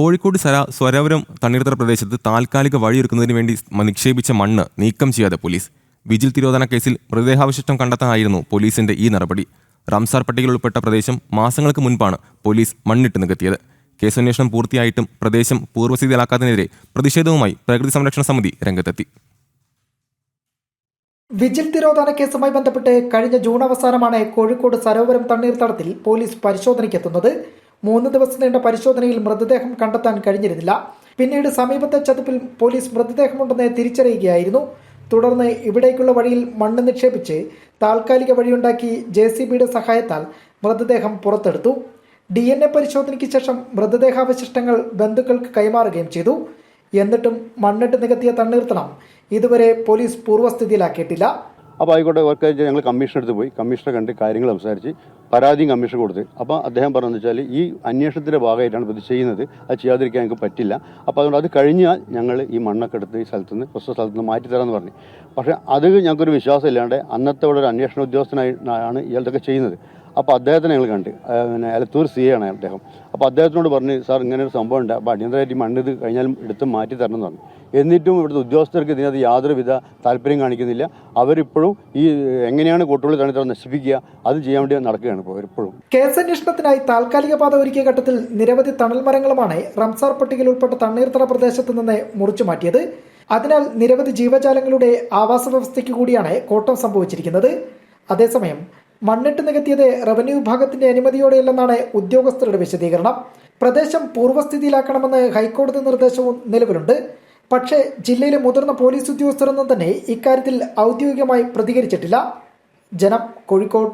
കോഴിക്കോട് സര സ്വരവരം തണ്ണീർത്തറ പ്രദേശത്ത് താൽക്കാലിക വഴിയൊരുക്കുന്നതിന് വേണ്ടി നിക്ഷേപിച്ച മണ്ണ് നീക്കം ചെയ്യാതെ പോലീസ്. വിജിൽ തിരോധന കേസിൽ മൃതദേഹാവശിഷ്ടം കണ്ടെത്താനായിരുന്നു പോലീസിന്റെ ഈ നടപടി. റംസാർ പട്ടികയിൽ ഉൾപ്പെട്ട പ്രദേശം മാസങ്ങൾക്ക് മുൻപാണ് പോലീസ് മണ്ണിട്ട് നികത്തിയത്. കേസന്വേഷണം പൂർത്തിയായിട്ടും പ്രദേശം പൂർവസ്ഥിതിയിലാക്കാത്തതിനെതിരെ പ്രതിഷേധവുമായി പ്രകൃതി സംരക്ഷണ സമിതി രംഗത്തെത്തി. വിജിൽ തിരോധന കേസുമായി ബന്ധപ്പെട്ട് കഴിഞ്ഞ ജൂൺ അവസാനമാണ് കോഴിക്കോട് സരോവരം തണ്ണീർത്തടത്തിൽ പോലീസ് പരിശോധനയ്ക്കെത്തുന്നത്. മൂന്ന് ദിവസം നീണ്ട പരിശോധനയിൽ മൃതദേഹം കണ്ടെത്താൻ കഴിഞ്ഞിരുന്നില്ല. പിന്നീട് സമീപത്തെ ചതുപ്പിൽ പോലീസ് മൃതദേഹമുണ്ടെന്ന് തിരിച്ചറിയുകയായിരുന്നു. തുടർന്ന് ഇവിടേക്കുള്ള വഴിയിൽ മണ്ണ് നിക്ഷേപിച്ച് താൽക്കാലിക വഴിയുണ്ടാക്കി ജെ സി ബിയുടെ സഹായത്താൽ മൃതദേഹം പുറത്തെടുത്തു. ഡി എൻ എ പരിശോധനയ്ക്ക് ശേഷം മൃതദേഹാവശിഷ്ടങ്ങൾ ബന്ധുക്കൾക്ക് കൈമാറുകയും ചെയ്തു. എന്നിട്ടും മണ്ണിട്ട് നികത്തിയ തണ്ണീർത്തണം ഇതുവരെ പോലീസ് പൂർവസ്ഥിതിയിലാക്കിയിട്ടില്ല. അപ്പോൾ ആയിക്കോട്ടെ ഞങ്ങൾ കമ്മീഷൻ അടുത്ത് പോയി. കമ്മീഷണറെ കണ്ട് കാര്യങ്ങൾ സംസാരിച്ച് പരാതിയും കമ്മീഷൻ കൊടുത്ത്. അപ്പോൾ അദ്ദേഹം പറഞ്ഞു വെച്ചാൽ ഈ അന്വേഷണത്തിന്റെ ഭാഗമായിട്ടാണ് ഇത് ചെയ്യുന്നത്. അത് ചെയ്യാതിരിക്കാൻ ഞങ്ങൾക്ക് പറ്റില്ല. അപ്പോൾ അതുകൊണ്ട് അത് കഴിഞ്ഞാൽ ഞങ്ങൾ ഈ മണ്ണൊക്കെ എടുത്ത് ഈ സ്ഥലത്ത് നിന്ന് പ്രസ്തുത സ്ഥലത്ത് നിന്ന് മാറ്റി തരാമെന്ന് പറഞ്ഞു. പക്ഷേ അത് ഞങ്ങൾക്കൊരു വിശ്വാസം ഇല്ലാണ്ട് അന്നത്തെ ഇവിടെ ഒരു അന്വേഷണ ഉദ്യോഗസ്ഥനായി ആണ് ഇയാളതൊക്കെ ചെയ്യുന്നത്. അപ്പോൾ അദ്ദേഹത്തിനെ ഞങ്ങൾ കണ്ട്. പിന്നെ എലത്തൂർ സി ആണ് അദ്ദേഹം. അപ്പോൾ അദ്ദേഹത്തിനോട് പറഞ്ഞ് സാർ ഇങ്ങനെ ഒരു സംഭവം ഉണ്ട്. അപ്പോൾ അടിയന്തരമായിട്ട് മണ്ണ് ഇത് കഴിഞ്ഞാലും എടുത്ത് മാറ്റി തരണം എന്ന് പറഞ്ഞു. എന്നിട്ടും ഇവിടുത്തെ ഉദ്യോഗസ്ഥർക്ക് ഇതിനകത്ത് യാതൊരുവിധ താല്പര്യം കാണിക്കുന്നില്ല. അവരിപ്പോഴും ഈ എങ്ങനെയാണ് കോട്ടുള്ളി തണിത്തറ നശിപ്പിക്കുക അത് ചെയ്യാൻ വേണ്ടി നടക്കുകയാണ് ഇപ്പോൾ ഇപ്പോഴും. കേസന്വേഷണത്തിനായി താൽക്കാലിക പാത ഒരുക്കിയ ഘട്ടത്തിൽ നിരവധി തണൽ മരങ്ങളുമാണ് റംസാർ പട്ടികയിൽ ഉൾപ്പെട്ട തണ്ണീർത്തറ പ്രദേശത്ത് നിന്ന് മുറിച്ചു മാറ്റിയത്. അതിനാൽ നിരവധി ജീവജാലങ്ങളുടെ ആവാസ വ്യവസ്ഥയ്ക്ക് കൂടിയാണ് കോട്ടം സംഭവിച്ചിരിക്കുന്നത്. അതേസമയം മണ്ണിട്ട് നികത്തിയത് റവന്യൂ വിഭാഗത്തിന്റെ അനുമതിയോടെയല്ലെന്നാണ് ഉദ്യോഗസ്ഥരുടെ വിശദീകരണം. പ്രദേശം പൂർവസ്ഥിതിയിലാക്കണമെന്ന് ഹൈക്കോടതി നിർദ്ദേശവും നിലവിലുണ്ട്. പക്ഷേ ജില്ലയിലെ മുതിർന്ന പോലീസ് ഉദ്യോഗസ്ഥരൊന്നും തന്നെ ഇക്കാര്യത്തിൽ ഔദ്യോഗികമായി പ്രതികരിച്ചിട്ടില്ല. ജനം കോഴിക്കോട്